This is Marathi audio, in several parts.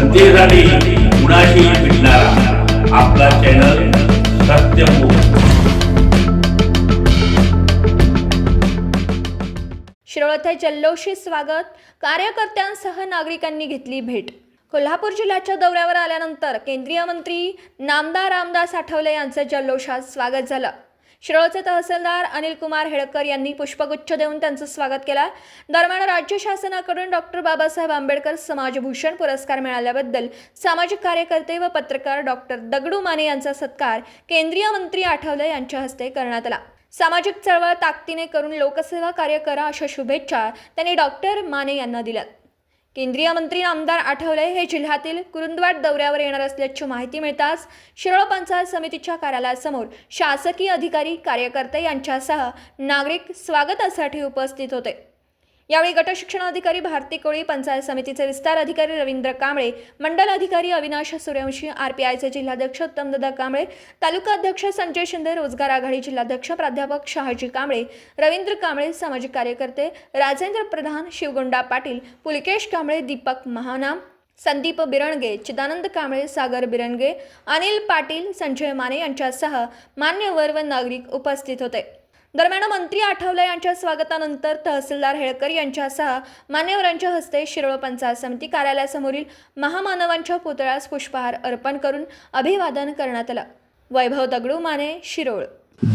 जनतेसाठी कुणाशी भेटणारा. आपला चॅनल सत्यमुख शिरोळ जल्लोषी स्वागत कार्यकर्त्यांसह नागरिकांनी घेतली भेट. कोल्हापूर जिल्ह्याच्या दौऱ्यावर आल्यानंतर केंद्रीय मंत्री नामदार रामदास आठवले यांचं जल्लोषात स्वागत झालं. शिरोळचे तहसीलदार अनिल कुमार हेळकर यांनी पुष्पगुच्छ देऊन त्यांचं स्वागत केलं. दरम्यान राज्य शासनाकडून डॉक्टर बाबासाहेब आंबेडकर समाजभूषण पुरस्कार मिळाल्याबद्दल सामाजिक कार्यकर्ते व पत्रकार डॉक्टर दगडू माने यांचा सत्कार केंद्रीय मंत्री आठवले यांच्या हस्ते करण्यात आला. सामाजिक चळवळ ताकदीने करून लोकसेवा कार्य करा अशा शुभेच्छा त्यांनी डॉक्टर माने यांना दिल्यात. केंद्रीय मंत्री आमदार आठवले हे जिल्ह्यातील कुरुंदवाड दौऱ्यावर येणार असल्याची माहिती मिळताच शिरोळ पंचायत समितीच्या कार्यालयासमोर शासकीय अधिकारी कार्यकर्ते यांच्यासह नागरिक स्वागतासाठी उपस्थित होते. यावेळी गट शिक्षण अधिकारी भारती कोळी पंचायत समितीचे विस्तार अधिकारी रवींद्र कांबळे मंडल अधिकारी अविनाश सूर्यवंशी आरपीआयचे जिल्हाध्यक्ष उत्तमदादा कांबळे तालुका अध्यक्ष संजय शिंदे रोजगार आघाडी जिल्हाध्यक्ष प्राध्यापक शहाजी कांबळे रवींद्र कांबळे सामाजिक कार्यकर्ते राजेंद्र प्रधान शिवगोंडा पाटील पुलकेश कांबळे दीपक महानाम संदीप बिरणगे चिदानंद कांबळे सागर बिरणगे अनिल पाटील संजय माने यांच्यासह मान्यवर व नागरिक उपस्थित होते. दरम्यान मंत्री आठवले यांच्या स्वागतानंतर तहसीलदार हेळकर यांच्यासह मान्यवरांच्या हस्ते शिरोळ पंचायत समिती कार्यालयासमोरील महामानवांच्या पुतळ्यास पुष्पहार अर्पण करून अभिवादन करण्यात आलं. वैभव दगडू माने शिरोळ.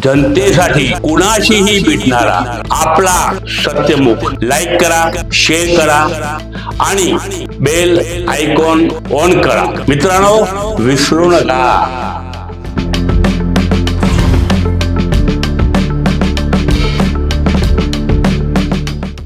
जनतेसाठी कुणाशीही भेटणारा आपला सत्यमुख लाईक करा शेअर करा आणि बेल आयकॉन ऑन करा. मित्रांनो विसरू नका.